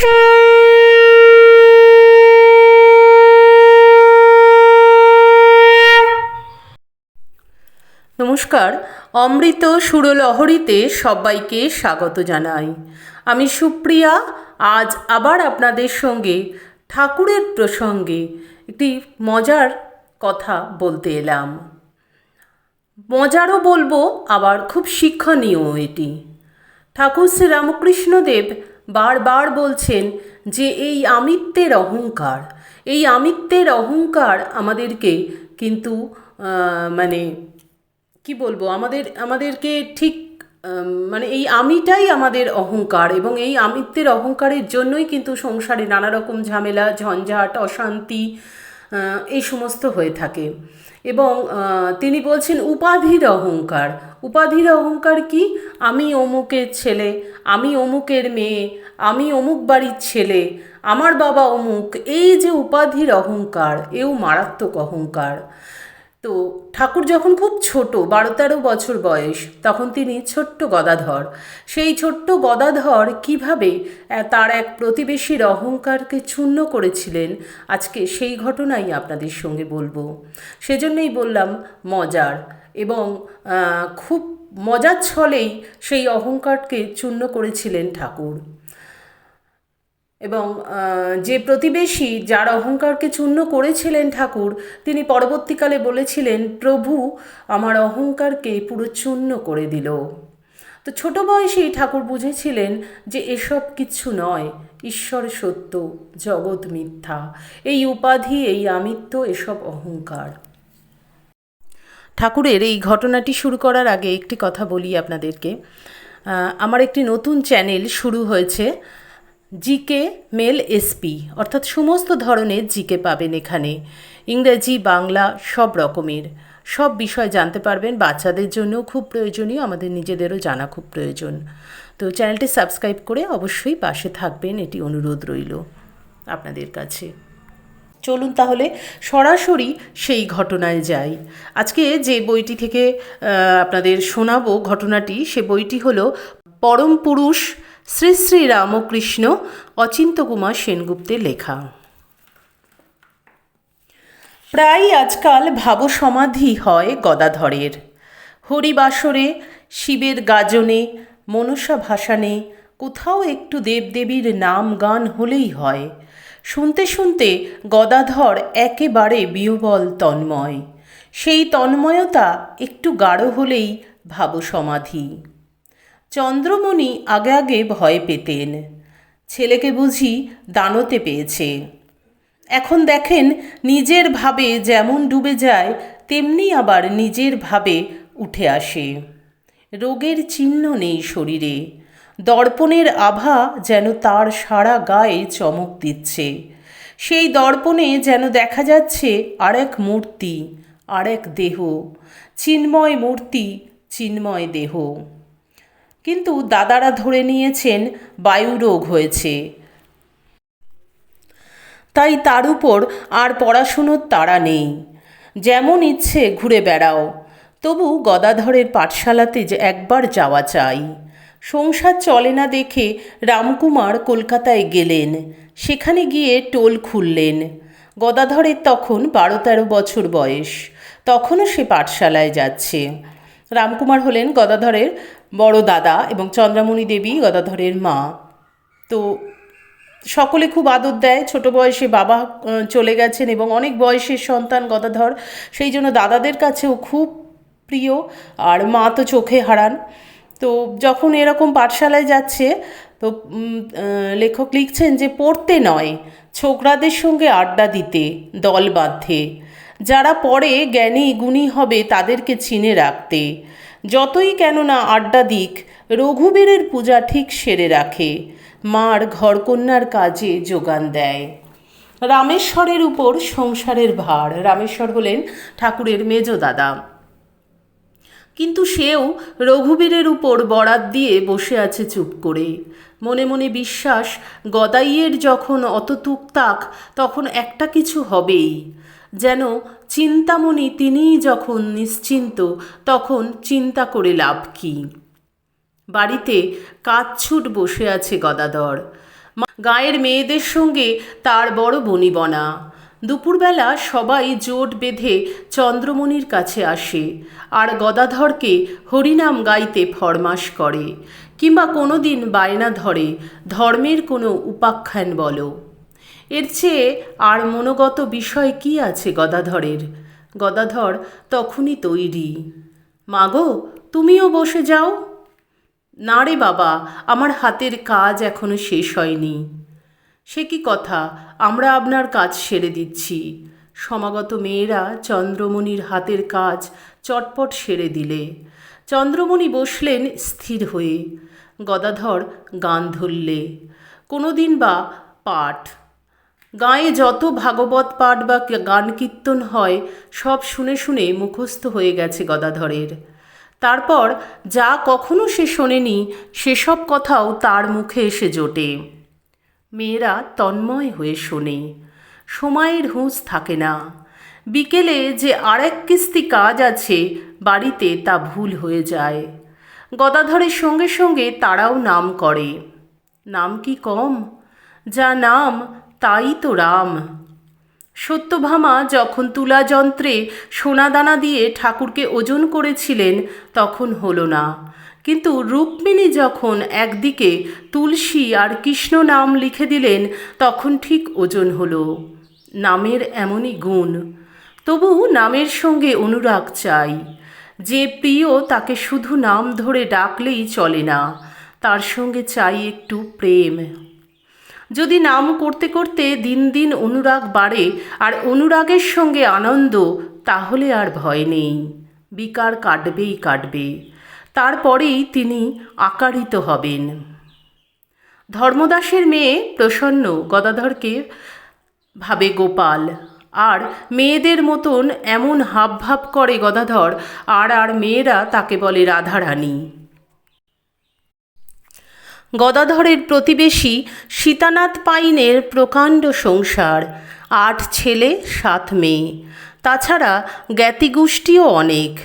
নমস্কার, অমৃত সুরলহরীতে সবাইকে স্বাগত জানাই। আমি সুপ্রিয়া, আজ আবার আপনাদের সঙ্গে ঠাকুরের প্রসঙ্গে একটি মজার কথা বলতে এলাম। মজারও বলব, আবার খুব শিক্ষণীয় এটি। ঠাকুর শ্রীরামকৃষ্ণদেব বারবার বলছেন যে এই আমিত্বের অহংকার, এই আমিত্বের অহংকার আমাদেরকে কিন্তু মানে কি বলব, আমাদের, আমাদেরকে ঠিক মানে এই আমিটাই আমাদের অহংকার এবং এই আমিত্বের অহংকারের জন্যই কিন্তু সংসারে নানা রকম ঝামেলা, ঝঞ্ঝাট, অশান্তি এই সমস্ত হয়ে থাকে। এবং তিনি বলছেন, উপাধির অহংকার। উপাধির অহংকার কি? আমি অমুকের ছেলে, আমি অমুকের মেয়ে, আমি অমুক বাড়ির ছেলে, আমার বাবা অমুক। এই যে উপাধির অহংকার, এও মারাত্মক অহংকার। তো ঠাকুর যখন খুব ছোট বারো তেরো বছর বয়স, তখন তিনি ছোট্ট গদাধর। সেই ছোট্ট গদাধর কীভাবে তার এক প্রতিবেশীর অহংকারকে চূর্ণ করেছিলেন, আজকে সেই ঘটনাই আপনাদের সঙ্গে বলব। সেজন্যই বললাম, মজার এবং খুব মজার ছলেই সেই অহংকারকে চূর্ণ করেছিলেন ঠাকুর। এবং যে প্রতিবেশী যার অহংকারকে চূর্ণ করেছিলেন ঠাকুর, তিনি পরবর্তীকালে বলেছিলেন, প্রভু, আমার অহংকারকে পুরো চূর্ণ করে দিল। তো ছোট বয়সেই ঠাকুর বুঝেছিলেন যে এসব কিচ্ছু নয়, ঈশ্বর সত্য, জগৎ মিথ্যা, এই উপাধি, এই আমিত্ব, এসব অহংকার। ঠাকুরের এই ঘটনাটি শুরু করার আগে একটি কথা বলি আপনাদেরকে। আমার একটি নতুন চ্যানেল শুরু হয়েছে। জিকে মেল এসপি, অর্থাৎ সমস্ত ধরনের জিকে পাবেন এখানে। ইংরেজি, বাংলা, সব রকমের। সব বিষয় জানতে পারবেন, বাচ্চাদের জন্যও খুব প্রয়োজনীয়, আমাদের নিজেদেরও জানা খুব প্রয়োজন। তো চ্যানেলটি সাবস্ক্রাইব করে অবশ্যই পাশে থাকবেন, এটি অনুরোধ রইল আপনাদের কাছে। চলুন তাহলে সরাসরি সেই ঘটনায় যাই। আজকে যে বইটি থেকে আপনাদের শোনাবো ঘটনাটি, সে বইটি হলো পরম পুরুষ শ্রী শ্রী রামকৃষ্ণ অচিন্ত কুমার সেনগুপ্তের লেখা। প্রায় আজকাল ভাব সমাধি হয় গদাধরের। হরিবাসরে, শিবের গাজনে, মনসা ভাসানে, কোথাও একটু দেবদেবীর নাম গান হলেই হয়। শুনতে শুনতে গদাধর একেবারে বিহবল তন্ময়। সেই তন্ময়তা একটু গাঢ় হলেই ভাব সমাধি চন্দ্রমণি আগে আগে ভয় পেতেন। ছেলেকে বুঝি দানতে পেয়েছে। এখন দেখেন নিজের ভাবে যেমন ডুবে যায়, তেমনি আবার নিজের ভাবে উঠে আসে। রোগের চিহ্ন নেই শরীরে। দর্পণের আভা যেন তার সারা গায়ে চমক দিচ্ছে। সেই দর্পণে যেন দেখা যাচ্ছে আরেক মূর্তি, আরেক দেহ। চিন্ময় মূর্তি, চিন্ময় দেহ। কিন্তু দাদারা ধরে নিয়েছেন বায়ুরোগ হয়েছে। তাই তার উপর আর পড়াশুনোর তাড়া নেই। যেমন ইচ্ছে ঘুরে বেড়াও। তবু গদাধরের পাঠশালাতে যে একবার যাওয়া চাই। সংসার চলে না দেখে রামকুমার কলকাতায় গেলেন। সেখানে গিয়ে টোল খুললেন। গদাধরের তখন বারো তেরো বছর বয়স। তখনও সে পাঠশালায় যাচ্ছে। রামকুমার হলেন গদাধরের বড় দাদা এবং চন্দ্রামণি দেবী গদাধরের মা। তো সকলে খুব আদর দেয়। ছোট বয়সে বাবা চলে গেছেন এবং অনেক বয়সের সন্তান গদাধর। সেই জন্য দাদাদের কাছেও খুব প্রিয়। আর মা তো চোখে হারান। তো যখন এরকম পাঠশালায় যাচ্ছে, তো লেখক লিখছেন যে, পড়তে নয়, ছোকরাদের সঙ্গে আড্ডা দিতে, দল বাঁধতে। যারা পড়ে জ্ঞানী গুণী হবে, তাদেরকে চিনে রাখতে। যতই কেননা আড্ডা দিক, রঘুবীরের পূজা ঠিক সেরে রাখে। মার ঘরকন্যার কাজে যোগান দেয়। রামেশ্বরের উপর সংসারের ভার, রামেশ্বর হলেন ঠাকুরের মেজ দাদা। কিন্তু সেও রঘুবীরের উপর বরাত দিয়ে বসে আছে চুপ করে। মনে মনে বিশ্বাস, গদাইয়ের যখন অত তুকতাক তখন একটা কিছু হবেই। যেন চিন্তামণি তিনিই যখন নিশ্চিন্ত, তখন চিন্তা করে লাভ কী? বাড়িতে কাচ্ছুট বসে আছে গদাধর। গাঁয়ের মেয়েদের সঙ্গে তার বড় বনিবনা। দুপুরবেলা সবাই জোট বেঁধে চন্দ্রমণির কাছে আসে, আর গদাধরকে হরিনাম গাইতে ফরমাস করে, কিংবা কোনো দিন বায়না ধরে, ধর্মের কোনো উপাখ্যান বলো। এর চেয়ে আর মনোগত বিষয় কি আছে গদাধরের? গদাধর তখনই তৈরি। মাগো, তুমিও বসে যাও। না রে বাবা, আমার হাতের কাজ এখনও শেষ হয়নি। সে কি কথা? আমরা আপনার কাজ সেরে দিচ্ছি। সমাগত মেয়েরা চন্দ্রমণির হাতের কাজ চটপট সেরে দিলে। চন্দ্রমণি বসলেন স্থির হয়ে। গদাধর গান ধরলে। কোনো দিন বা পাঠ গাঁয়ে যত ভাগবত পাঠ বা গান কীর্তন হয়, সব শুনে শুনে মুখস্থ হয়ে গেছে গদাধরের। তারপর যা কখনো সে শোনেনি, সেসব কথাও তার মুখে এসে জোটে। মেয়েরা তন্ময় হয়ে শোনে, সময়ের হুঁশ থাকে না। বিকেলে যে আর এক কিস্তি কাজ আছে, বাড়িতে তা ভুল হয়ে যায়। গদাধরের সঙ্গে সঙ্গে তারাও নাম করে। নাম কি কম? যা নাম তাই তো রাম। সত্যভামা যখন তুলা যন্ত্রে সোনাদানা দিয়ে ঠাকুরকে ওজন করেছিলেন, তখন হলো না। কিন্তু রুক্মিণী যখন একদিকে তুলসী আর কৃষ্ণ নাম লিখে দিলেন, তখন ঠিক ওজন হলো। নামের এমনই গুণ। তবু নামের সঙ্গে অনুরাগ চাই। যে প্রিয় তাকে শুধু নাম ধরে ডাকলেই চলে না, তার সঙ্গে চাই একটু প্রেম। যদি নাম করতে করতে দিন দিন অনুরাগ বাড়ে আর অনুরাগের সঙ্গে আনন্দ, তাহলে আর ভয় নেই। বিকার কাটবেই কাটবে। তারপরেই তিনি আকারিত হবেন। ধর্মদাসের মেয়ে প্রসন্ন গদাধরকে ভাবে গোপাল। আর মেয়েদের মতন এমন হাবভাব করে গদাধর, আর আর মেয়েরা তাকে বলে রাধারানী। গদাধরের প্রতিবেশী সীতানাথ পাইনের প্রকাণ্ড সংসার, আট ছেলে, সাত মেয়ে। তাছাড়া জ্ঞাতিগোষ্ঠীও অনেক।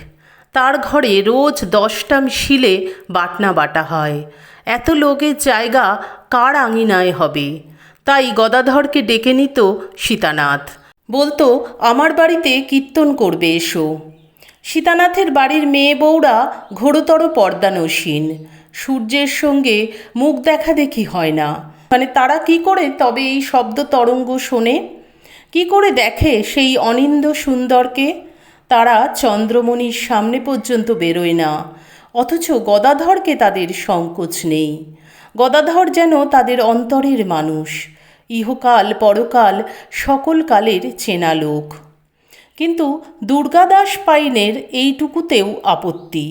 তার ঘরে রোজ দশটা শিলে বাটনা বাটা হয়। এত লোকের জায়গা কার আঙিনায় হবে? তাই গদাধরকে ডেকে নিত সীতানাথ। বলতো, আমার বাড়িতে কীর্তন করবে এসো। সীতানাথের বাড়ির মেয়ে বউরা ঘোরতর পর্দানসীন। সূর্যের সঙ্গে মুখ দেখা দেখি হয় না। মানে তারা কি করে তবে এই শব্দ তরঙ্গ শোনে? কি করে দেখে সেই অনিন্দ সুন্দরকে? তারা চন্দ্রমণির সামনে পর্যন্ত বেরোয় না। অথচ গদাধরকে তাদের সংকোচ নেই। গদাধর যেন তাদের অন্তরের মানুষ। ইহকাল পরকাল সকল কালের চেনা লোক। কিন্তু দুর্গাদাস পাইনের এইটুকুতেও আপত্তি।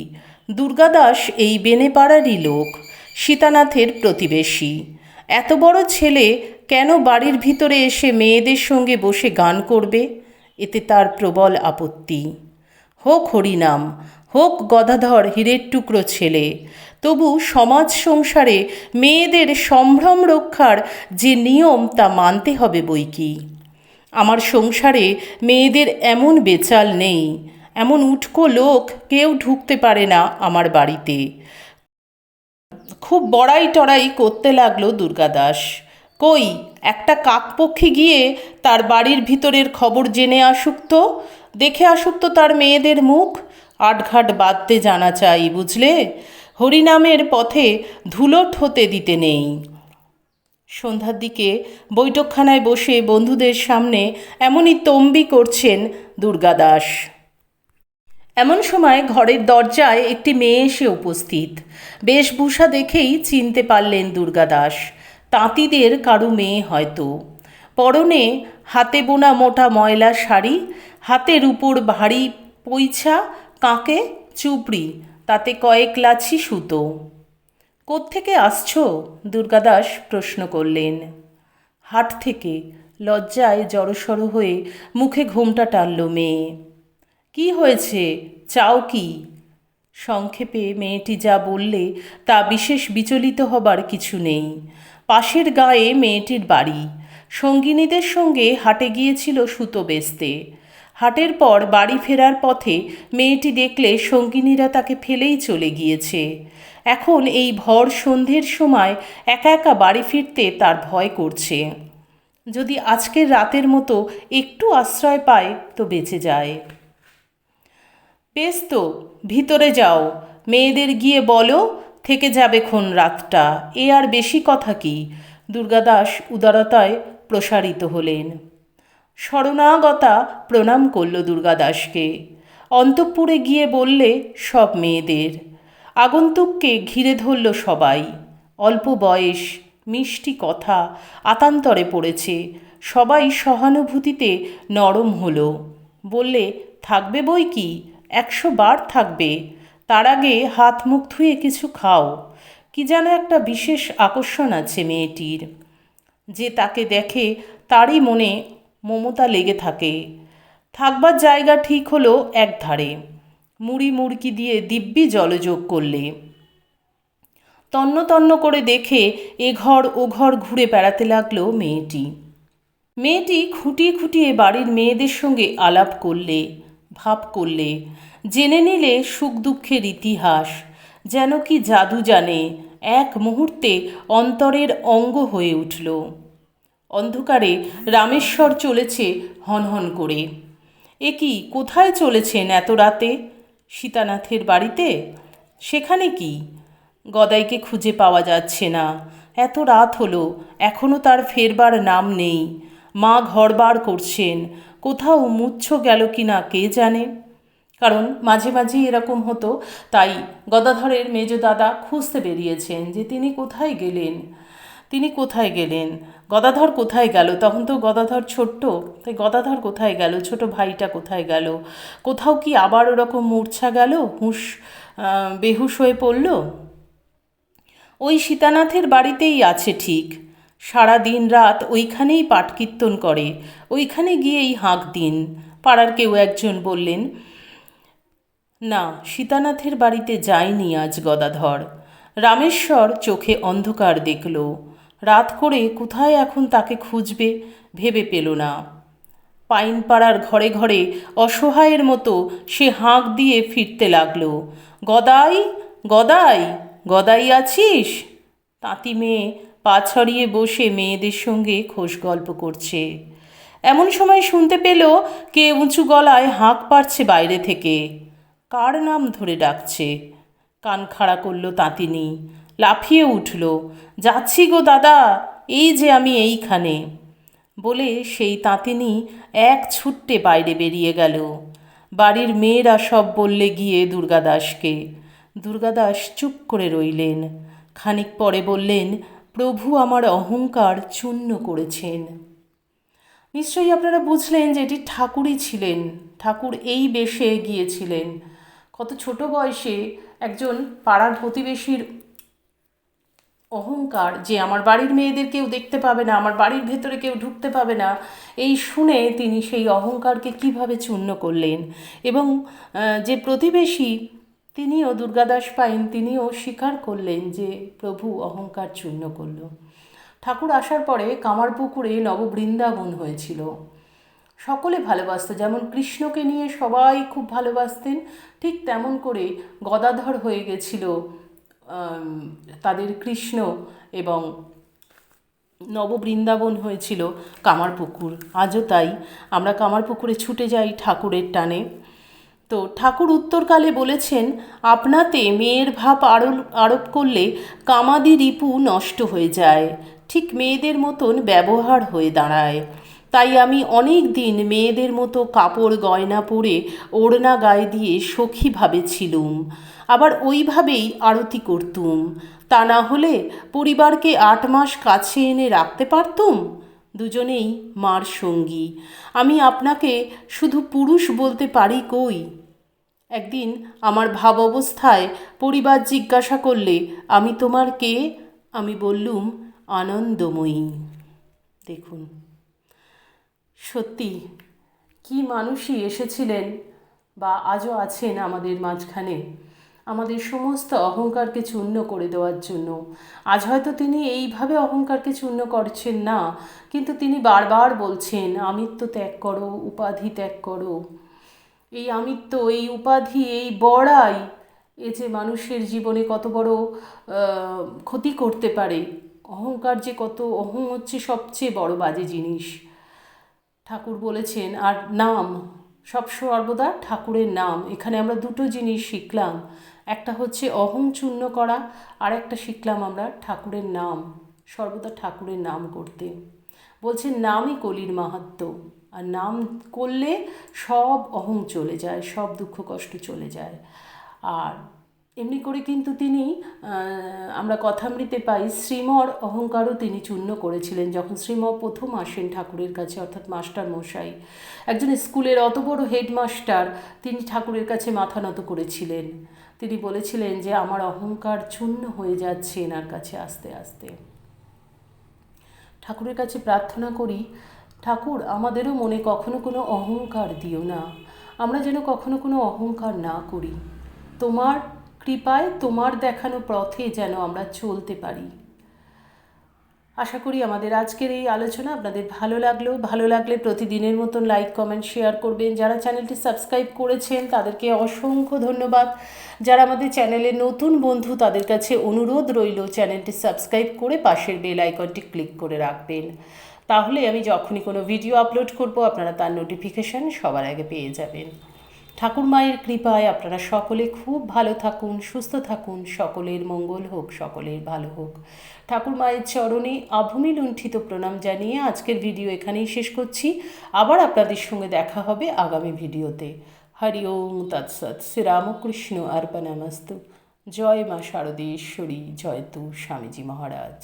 দুর্গাদাস এই বেনেপাড়ারই লোক, সীতানাথের প্রতিবেশী। এত বড় ছেলে কেন বাড়ির ভিতরে এসে মেয়েদের সঙ্গে বসে গান করবে? এতে তার প্রবল আপত্তি। হোক হরিনাম, হোক গদাধর হীরের টুকরো ছেলে, তবু সমাজ সংসারে মেয়েদের সম্ভ্রম রক্ষার যে নিয়ম তা মানতে হবে বই কি? আমার সংসারে মেয়েদের এমন বেচাল নেই। এমন উটকো লোক কেউ ঢুকতে পারে না আমার বাড়িতে। খুব বড়াই টড়াই করতে লাগল দুর্গাদাস কই, একটা কাকপক্ষী গিয়ে তার বাড়ির ভিতরের খবর জেনে আসুক তো? দেখে আসুক তো তার মেয়েদের মুখ। আটঘাট বাঁধতে জানা চাই, বুঝলে? হরিনামের পথে ধুলোট হতে দিতে নেই। সন্ধ্যার দিকে বৈঠকখানায় বসে বন্ধুদের সামনে এমনই তম্বি করছেন দুর্গাদাস এমন সময় ঘরের দরজায় একটি মেয়ে এসে উপস্থিত। বেশভূষা দেখেই চিনতে পারলেন দুর্গাদাস তাঁতিদের কারু মেয়ে হয়তো। পরনে হাতে বোনা মোটা ময়লা শাড়ি, হাতের উপর ভারী পৈছা, কাঁকে চুপড়ি, তাতে কয়েক লাছি সুতো। কোত্থেকে আসছো? দুর্গাদাস প্রশ্ন করলেন। হাট থেকে লজ্জায় জড়সড় হয়ে মুখে ঘোমটা টানল মেয়ে। কি হয়েছে? চাও কি? সংক্ষেপে মেয়েটি যা বললে তা বিশেষ বিচলিত হবার কিছু নেই। পাশের গায়ে মেয়েটির বাড়ি। সঙ্গিনীদের সঙ্গে হাটে গিয়েছিল সুতো বেচতে। হাটের পর বাড়ি ফেরার পথে মেয়েটি দেখলে সঙ্গিনীরা তাকে ফেলেই চলে গিয়েছে। এখন এই ভর সন্ধ্যের সময় একা একা বাড়ি ফিরতে তার ভয় করছে। যদি আজকের রাতের মতো একটু আশ্রয় পায় তো বেঁচে যায়। বেশ তো ভিতরে যাও। মেয়েদের গিয়ে বলো, থেকে যাবে ক্ষণ রাতটা। এ আর বেশি কথা কি? দুর্গাদাস উদারতায় প্রসারিত হলেন। শরণাগতা প্রণাম করল দুর্গাদাসকে। অন্তঃপুরে গিয়ে বললে সব মেয়েদের। আগন্তুককে ঘিরে ধরল সবাই। অল্প বয়স, মিষ্টি কথা, আতান্তরে পড়েছে। সবাই সহানুভূতিতে নরম হলো। বললে, থাকবে বই কি? একশো বার থাকবে। তার আগে হাত মুখ ধুয়ে কিছু খাও। কি যেন একটা বিশেষ আকর্ষণ আছে মেয়েটির। যে তাকে দেখে তারই মনে মমতা লেগে থাকে। থাকবার জায়গা ঠিক হলো এক ধারে মুড়ি মুড়কি দিয়ে দিব্যি জলযোগ করলে। তন্ন তন্ন করে দেখে এ ঘর ও ঘর ঘুরে বেড়াতে লাগল মেয়েটি। মেয়েটি খুঁটিয়ে খুঁটিয়ে বাড়ির মেয়েদের সঙ্গে আলাপ করলে। ভাব করলে, জেনে নিলে সুখ দুঃখের ইতিহাস, যেন কি জাদু জানে, এক মুহূর্তে অন্তরের অঙ্গ হয়ে উঠল। অন্ধকারে রামেশ্বর চলেছে হনহন করে। এ কি, কোথায় চলেছেন এত রাতে? সীতানাথের বাড়িতে? সেখানে কি? গদাইকে খুঁজে পাওয়া যাচ্ছে না। এত রাত হলো এখনও তার ফেরবার নাম নেই। মা ঘরবার করছেন। কোথাও মুচ্ছ গেল কি না কে জানে? কারণ মাঝে মাঝে এরকম হতো, তাই গদাধরের মেজ দাদা খুঁজতে বেরিয়েছেন যে তিনি কোথায় গেলেন। তিনি কোথায় গেলেন? গদাধর কোথায় গেল? তখন তো গদাধর ছোট্ট, তাই গদাধর কোথায় গেল? ছোট ভাইটা কোথায় গেল? কোথাও কি আবার ওরকম মূর্ছা গেল? হুঁশ বেহুশ হয়ে পড়ল? ওই সীতানাথের বাড়িতেই আছে ঠিক। সারা দিন রাত ওইখানেই পাঠ কীর্তন করে। ওইখানে গিয়েই হাঁক দিন। পাড়ার কেউ একজন বললেন, না, সীতানাথের বাড়িতে যায়নি আজ গদাধর। রামেশ্বর চোখে অন্ধকার দেখল। রাত করে কোথায় এখন তাকে খুঁজবে ভেবে পেল না। পাইনপাড়ার ঘরে ঘরে অসহায়ের মতো সে হাঁক দিয়ে ফিরতে লাগল। গদাই গদাই গদাই আছিস? তাঁতি মেয়ে পা ছড়িয়ে বসে মেয়েদের সঙ্গে খোশ গল্প করছে। এমন সময় শুনতে পেল কে উঁচু গলায় হাঁক পারছে বাইরে থেকে। কার নাম ধরে ডাকছে? কান খাড়া করল তাঁতিনি। লাফিয়ে উঠল, যাচ্ছি গো দাদা, এই যে আমি এইখানে। বলে সেই তাঁতিনি এক ছুট্টে বাইরে বেরিয়ে গেল। বাড়ির মেয়েরা সব বললে গিয়ে দুর্গাদাসকে। দুর্গাদাস চুপ করে রইলেন। খানিক পরে বললেন প্রভু আমার অহংকার চূর্ণ করেছেন। নিশ্চয়ই আপনারা বুঝলেন যে এটি ঠাকুরই ছিলেন, ঠাকুর এই বেশে গিয়েছিলেন। কত ছোট বয়সে একজন পাড়ার প্রতিবেশীর অহংকার যে আমার বাড়ির মেয়েদের কেউ দেখতে পাবে না, আমার বাড়ির ভেতরে কেউ ঢুকতে পাবে না, এই শুনে তিনি সেই অহংকারকে কীভাবে চূর্ণ করলেন? এবং যে প্রতিবেশী তিনিও দুর্গাদাস পাইন, তিনিও স্বীকার করলেন যে প্রভু অহংকার চূর্ণ করল। ঠাকুর আসার পরে কামারপুকুরে নববৃন্দাবন হয়েছিল। সকলে ভালোবাসত, যেমন কৃষ্ণকে নিয়ে সবাই খুব ভালোবাসতেন, ঠিক তেমন করে গদাধর হয়ে গেছিল তাদের কৃষ্ণ এবং নববৃন্দাবন হয়েছিল কামারপুকুর। আজও তাই। আমরা কামারপুকুরে ছুটে যাই ঠাকুরের টানে। তো ঠাকুর উত্তরকালে বলেছেন, আপনাতে মেয়ের ভাব আরোপ আরোপ করলে কামাদি রিপু নষ্ট হয়ে যায়। ঠিক মেয়েদের মতন ব্যবহার হয়ে দাঁড়ায়। তাই আমি অনেক দিন মেয়েদের মতো কাপড় গয়না পরে ওড়না গায়ে দিয়ে সখীভাবে ছিলুম। আবার ওইভাবেই আরতি করতুম। তা না হলে পরিবারকে আট মাস কাছে এনে রাখতে পারতুম? দুজনেই মার সঙ্গী। আমি আপনাকে শুধু পুরুষ বলতে পারি কই? একদিন আমার ভাব অবস্থায় পরিবার জিজ্ঞাসা করলে, আমি তোমার কে? আমি বললুম, আনন্দময়ী। দেখুন, সত্যি কি মানুষই এসেছিলেন বা আজও আছেন আমাদের মাঝখানে। আমাদের সমস্ত অহংকারকে চূর্ণ করে দেওয়ার জন্য। আজ হয়তো তিনি এইভাবে অহংকারকে চূর্ণ করছেন না, কিন্তু তিনি বারবার বলছেন, আমিত্ব ত্যাগ করো, উপাধি ত্যাগ করো। এই আমিত্ব, এই উপাধি, এই বড়াই এ যে মানুষের জীবনে কত বড় ক্ষতি করতে পারে। অহংকার যে কত, অহং হচ্ছে সবচেয়ে বড় বাজে জিনিস। ঠাকুর বলেছেন, আর নাম সব সর্বদা ঠাকুরের নাম। এখানে আমরা দুটো জিনিস শিখলাম। একটা হচ্ছে অহং চূর্ণ করা, আর একটা শিখলাম আমরা ঠাকুরের নাম, সর্বদা ঠাকুরের নাম করতে। বলছেন নামই কলির মাহাত্ম, আর নাম করলে সব অহং চলে যায়, সব দুঃখ কষ্ট চলে যায়। আর এমনি করে কিন্তু তিনি আমরা কথামৃতে পাই, শ্রীমর অহংকারও তিনি চূর্ণ করেছিলেন। যখন শ্রীমর প্রথম আসেন ঠাকুরের কাছে, অর্থাৎ মাস্টার মশাই, একজন স্কুলের অত বড় হেডমাস্টার তিনি ঠাকুরের কাছে মাথা নত করেছিলেন। তিনি বলেছিলেন যে, আমার অহংকার চূর্ণ হয়ে যাচ্ছে এনার কাছে আস্তে আস্তে। ঠাকুরের কাছে প্রার্থনা করি, ঠাকুর, আমাদেরও মনে কখনো কোনো অহংকার দিও না। আমরা যেন কখনো কোনো অহংকার না করি। তোমার কৃপায়, তোমার দেখানো পথে যেন আমরা চলতে পারি। আশা করি আমাদের আজকের এই আলোচনা আপনাদের ভালো লাগল। ভালো লাগলে প্রতিদিনের মতন লাইক কমেন্ট শেয়ার করবেন। যারা চ্যানেলটি সাবস্ক্রাইব করেছেন, তাদেরকে অসংখ্য ধন্যবাদ। যারা আমাদের চ্যানেলে নতুন বন্ধু, তাদের কাছে অনুরোধ রইল, চ্যানেলটি সাবস্ক্রাইব করে পাশের বেল আইকনটি ক্লিক করে রাখবেন। তাহলে আমি যখনই কোনো ভিডিও আপলোড করব, আপনারা তার নোটিফিকেশান সবার আগে পেয়ে যাবেন। ঠাকুর মায়ের কৃপায় আপনারা সকলে খুব ভালো থাকুন, সুস্থ থাকুন। সকলের মঙ্গল হোক, সকলের ভালো হোক। ঠাকুর মায়ের চরণে আভূমি লুণ্ঠিত প্রণাম জানিয়ে আজকের ভিডিও এখানেই শেষ করছি। আবার আপনাদের সঙ্গে দেখা হবে আগামী ভিডিওতে। হরি ওম তৎসৎ শ্রীরামকৃষ্ণ অর্পণামস্তু জয় মা শারদেশ্বরী। জয় তু স্বামীজি মহারাজ।